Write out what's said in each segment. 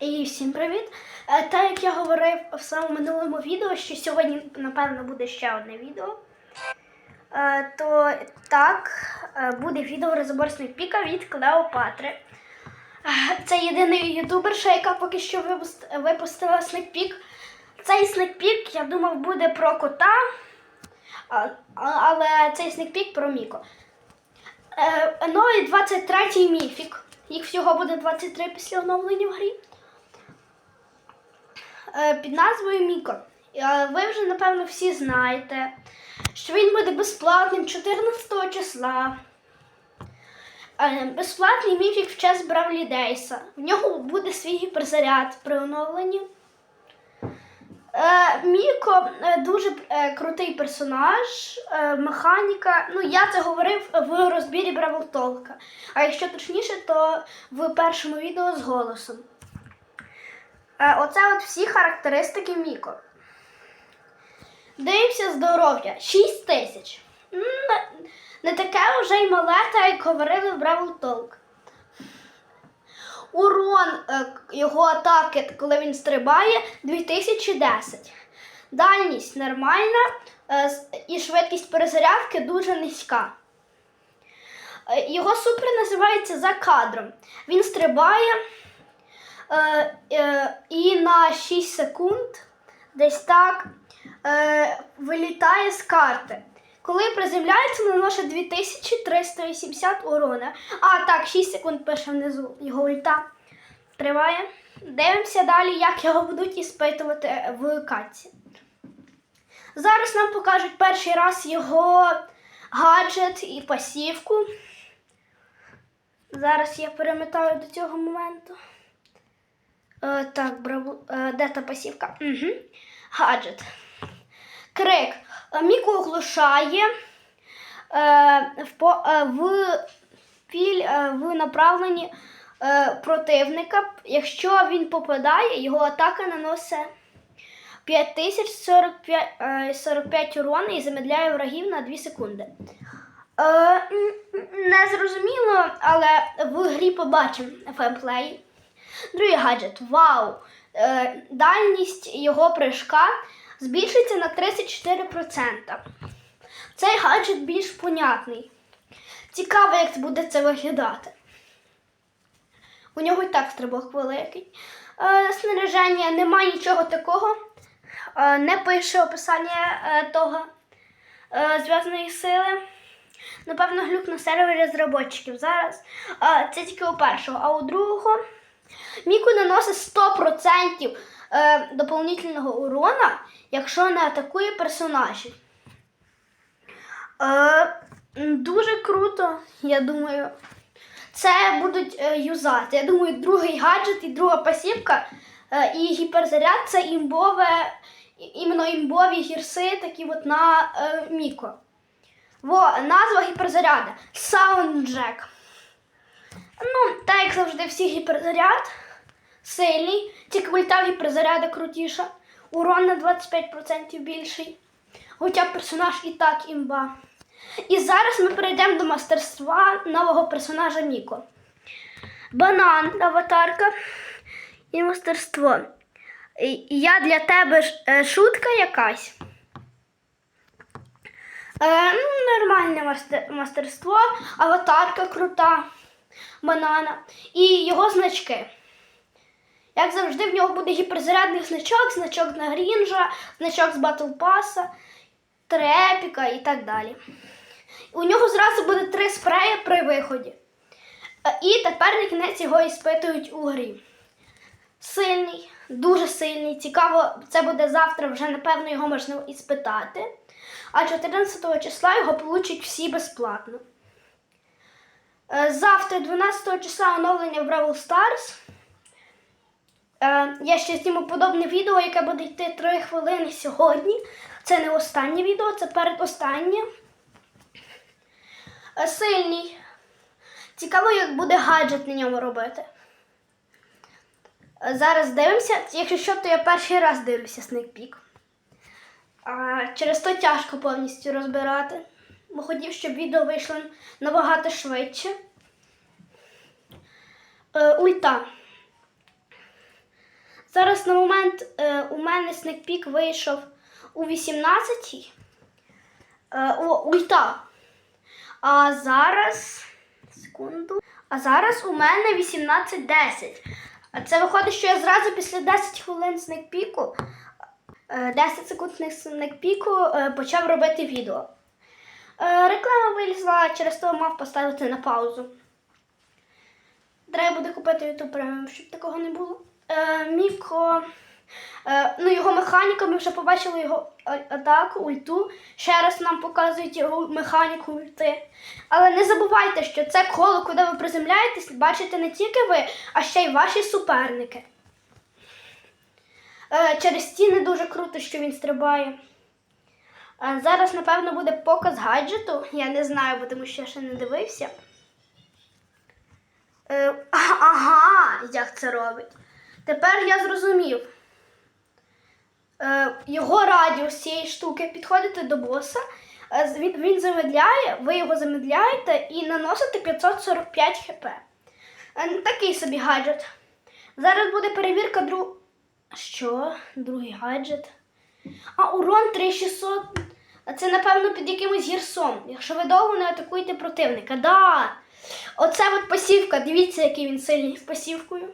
І всім привіт! Е, Так як я говорив в самому минулому відео, що сьогодні, напевно, буде ще одне відео, е, то так, е, буде відео розбор снекпіка від Клеопатри. Це єдиний ютуберша, яка поки що випустила снекпік. Цей снекпік, я думав, буде про кота, але цей снекпік про Міко. Ну і 23-й міфік. Їх всього буде 23 після оновлення в грі. Е, Під назвою Міко. Е, Ви вже, напевно, всі знаєте, що він буде безплатним 14 числа. Е, Безплатний міфік в честь Бравлі Дейса. В нього буде свій гіперзаряд при оновленні. Міко дуже крутий персонаж, механіка. Ну, я це говорив в розбірі Бравл Толка. А якщо точніше, то в першому відео з голосом. Е, Оце от всі характеристики Міко. Дивимося здоров'я. 6 тисяч. Не, таке вже й мале, та як говорили в Бравл Толк. Урон е, його атаки, коли він стрибає, 2010. Дальність нормальна е, і швидкість перезарядки дуже низька. Його супер називається за кадром. Він стрибає і на 6 секунд десь так е, вилітає з карти. Коли приземляється, наносить 2380 урона. А, так, 6 секунд пише внизу його ульта. Триває. Дивимося далі, як його будуть іспитувати в катці. Зараз нам покажуть перший раз його гаджет і пасівку. Зараз я перемотаю до цього моменту. Е, так, браво, е, де та пасівка? Угу. Гаджет. Крик. Е, Міку оглушає в, по, в, піль, в направленні противника. Якщо він попадає, його атака наносить 5045 е, урона і замедляє врагів на 2 секунди. Е, не зрозуміло, але в грі побачимо фемплей. Другий гаджет. Вау! Е, дальність його прыжка збільшиться на 34%. Цей гаджет більш понятний. Цікаво, як буде це виглядати. У нього і так стрибок великий. Е, снаряження немає нічого такого. Е, не пише описання того зв'язаної сили. Напевно, глюк на сервері розробників зараз. Це тільки у першого, а у другого Міку наносить 100% е, урона, якщо не атакує персонажів. Е, дуже круто, я думаю. Це будуть е, юзати. Я думаю, другий гаджет і друга пасівка е, і гіперзаряд це імбове, іменно імбові гірси, такі от на Міко. Во, назва гіперзаряда Soundjack. Ну, так як завжди, всі гіперзаряд сильний, тільки ульта в гіперзаряда крутіша. Урон на 25% більший. Хоча персонаж і так імба. І зараз ми перейдемо до мастерства нового персонажа Міко. Банан, аватарка і мастерство. Я для тебе е, шутка якась. Е, ну, нормальне мастерство, аватарка крута, банана і його значки. Як завжди, в нього буде гіперзарядний значок, значок на Грінжа, значок з Батл Паса, трепіка і так далі. У нього зразу буде три спреї при виході. Е, І тепер на кінець його іспитують у грі. Сильний, дуже сильний. Цікаво, це буде завтра, вже напевно його можна іспитати. А 14 числа його получать всі безплатно. Е, Завтра, 12 числа, оновлення в Бравл Stars. Е, Я ще зніму подобне відео, яке буде йти 3 хвилини сьогодні. Це не останнє відео, це передостаннє. Е, Сильний. Цікаво, як буде гаджет на ньому робити. Е, Зараз дивимося. Якщо що, то я перший раз дивлюся Peek. А, через то тяжко повністю розбирати. Бо хотів, щоб відео вийшло набагато швидше. Е, ульта. Зараз на момент е, у мене снекпік вийшов у 18-й. Е, ульта. А зараз. Секунду. А зараз у мене 18.10. А це виходить, що я зразу після 10 хвилин снекпіку, е, 10 секунд снекпіку е, почав робити відео. Е, Реклама вилізла, через то мав поставити на паузу. Треба буде купити YouTube преміум, щоб такого не було. Е, Е, ну, його механіка, ми вже побачили його атаку, ульту. Ще раз нам показують його механіку ульти. Але не забувайте, що це коло, куди ви приземляєтесь, бачите не тільки ви, а ще й ваші суперники. Е, через стіни дуже круто, що він стрибає. Е, зараз, напевно, буде показ гаджету. Я не знаю, бо тому що я ще не дивився. Е, ага, як це робить. Тепер я зрозумів. Е, його радіус цієї штуки підходите до боса. е, Він, він замедляє, ви його замедляєте і наносите 545 хп. Е, ну, Такий собі гаджет. Зараз буде перевірка друг. Що? Другий гаджет. А урон 3600. А це, напевно, під якимось гірсом. Якщо ви довго не атакуєте противника. Да! Оце от пасівка. Дивіться, який він сильний з пасівкою.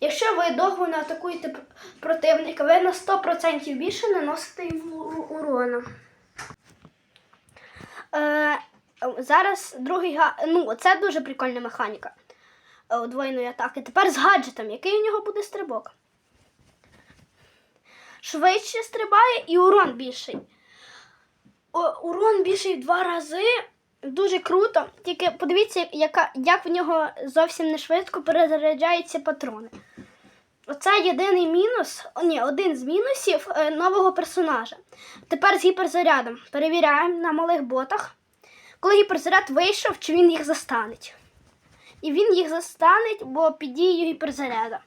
Якщо ви довго атакуєте противника, ви на 100% більше наносите йому урона. Е, зараз другий га... Ну, це дуже прикольна механіка е, удвоєної атаки. Тепер з гаджетом. Який у нього буде стрибок? Швидше стрибає і урон більший. О, урон більший в два рази. Дуже круто. Тільки подивіться, яка, як в нього зовсім не швидко перезаряджаються патрони. Оце єдиний мінус, ні, один з мінусів е, нового персонажа. Тепер з гіперзарядом. Перевіряємо на малих ботах. Коли гіперзаряд вийшов, чи він їх застанеть. І він їх застанеть, бо під дією гіперзаряда.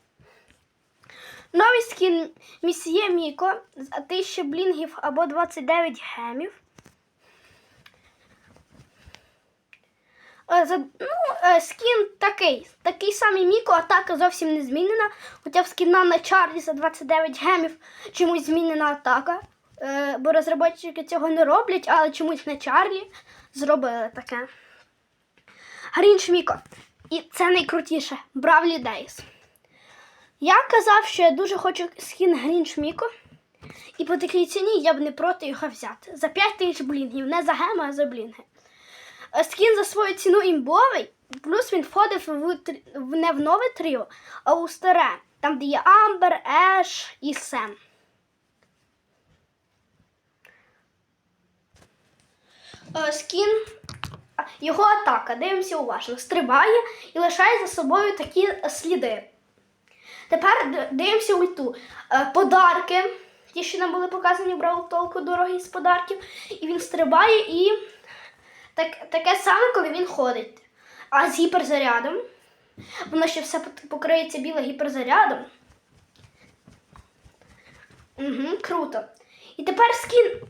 Новий скін Місьє Міко з 1000 блінгів або 29 гемів. Е, за- Ну, е, скін такий. Такий самий Міко, атака зовсім не змінена. Хоча в скіна на Чарлі за 29 гемів чомусь змінена атака. Е, Бо розробники цього не роблять, але чомусь на Чарлі зробили таке. Грінч Міко. І це найкрутіше. Бравлі Дейс. Я казав, що я дуже хочу скін Грінч Міко. І по такій ціні я б не проти його взяти. За 5 тисяч блінгів, не за геми, а за блінги. Скін за свою ціну імбовий, плюс він входив в, в не в нове тріо, а у старе, там, де є Амбер, Еш і Сем. Е, Скін, його атака, дивимося уважно, стрибає і лишає за собою такі сліди. Тепер дивимося ульту. Е, Подарки, ті, що нам були показані в Бравл Толку, дорогі з подарків. І він стрибає і так, таке саме, коли він ходить. А з гіперзарядом. Воно ще все покриється біле гіперзарядом. Угу, круто. І тепер скін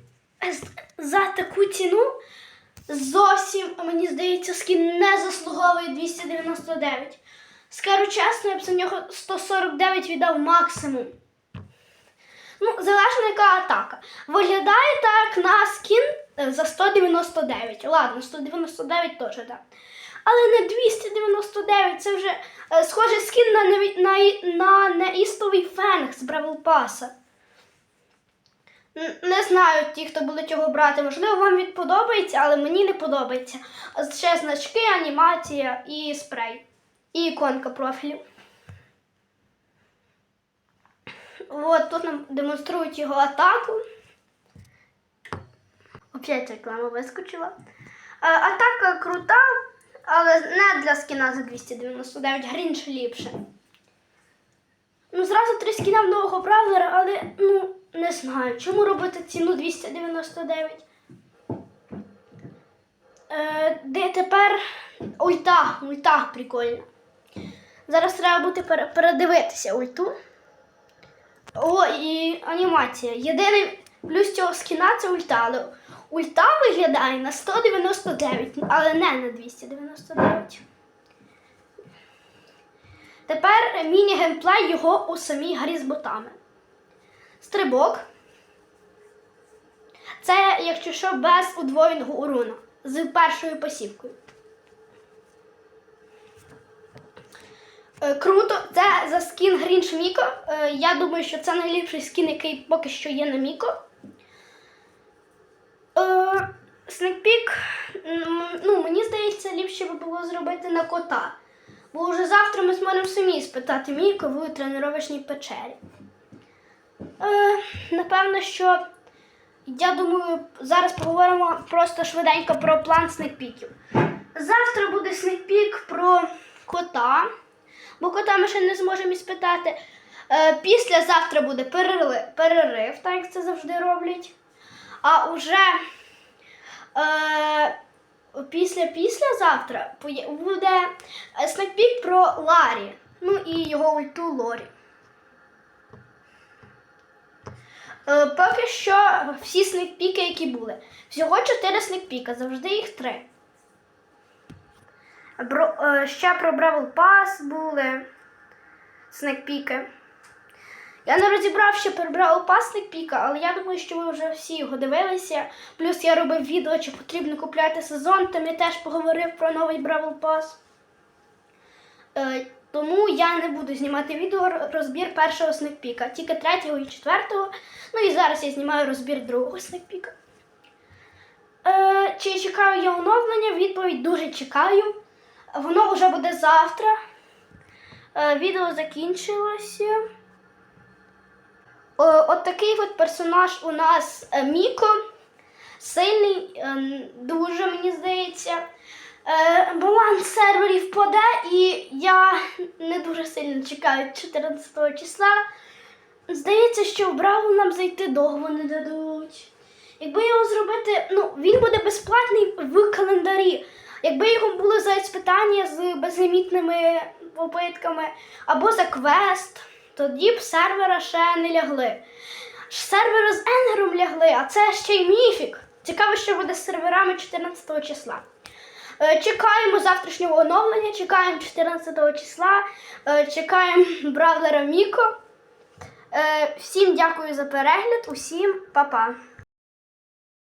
за таку ціну зовсім, мені здається, скін не заслуговує 299. Скажу чесно, я б за нього 149 віддав максимум. Ну, залежно яка атака. Виглядає так на скін за 199. Ладно, 199 теж так. Але не 299, це вже е, схоже скін на, на, на неістовий фенг з Бравл Паса. Не знаю ті, хто будуть його брати. Можливо, вам він подобається, але мені не подобається. Ще значки, анімація і спрей. І іконка профілю. От тут нам демонструють його атаку. Опять реклама вискочила. Е, Атака крута, але не для скіна за 299 грінч ліпше. Ну, зразу три скіна в нового бравлера, але ну не знаю, чому робити ціну 299. Е, де тепер ульта, ульта прикольна. Зараз треба буде передивитися ульту. О, і анімація. Єдиний плюс цього скіна це ульта. Але ульта виглядає на 199, але не на 299. Тепер міні-геймплей його у самій грі з ботами. Стрибок. Це, якщо що, без удвоєного урону з першою посівкою. Е, Круто, це за скін Грінш Міко. Е, Я думаю, що це найліпший скін, який поки що є на Міко. Е, Снекпік, ну, мені здається, ліпше би було зробити на кота. Бо вже завтра ми зможемо самі спитати Міко в тренувачній печері. Е, напевно, що я думаю, зараз поговоримо просто швиденько про план снекпіків. Завтра буде снекпік про кота, бо кота ми ще не зможемо спитати. Е, післязавтра буде перерив, перерив, так як це завжди роблять. А уже е, після післязавтра буде снекпік про Ларі. Ну і його ульту Лорі. Е, поки що всі снекпіки, які були. Всього 4 снекпіка, завжди їх 3. Бро, е, ще про Бравл Пас були снекпіки. Я не розібрав ще про Бравл Пас снекпіка, але я думаю, що ви вже всі його дивилися. Плюс я робив відео, чи потрібно купляти сезон, там я теж поговорив про новий Бравл Пас. Е, тому я не буду знімати відео розбір першого снекпіка, тільки третього і четвертого. Ну і зараз я знімаю розбір другого снекпіка. Е, чи чекаю я оновлення? Відповідь дуже чекаю. Воно вже буде завтра. Е, відео закінчилося. О, от такий от персонаж у нас е, Міко. Сильний, е, дуже мені здається. Е, баланс серверів впаде, і я не дуже сильно чекаю 14 числа. Здається, що в нам зайти довго не дадуть. Якби його зробити, ну, він буде безплатний в календарі. Якби його було за іспитання з безлімітними попитками або за квест, тоді б сервера ще не лягли. Сервери з Енгером лягли, а це ще й міфік. Цікаво, що буде з серверами 14 числа. Е, Чекаємо завтрашнього оновлення, чекаємо 14 числа, е, чекаємо бравлера Міко. Е, Всім дякую за перегляд, усім па-па.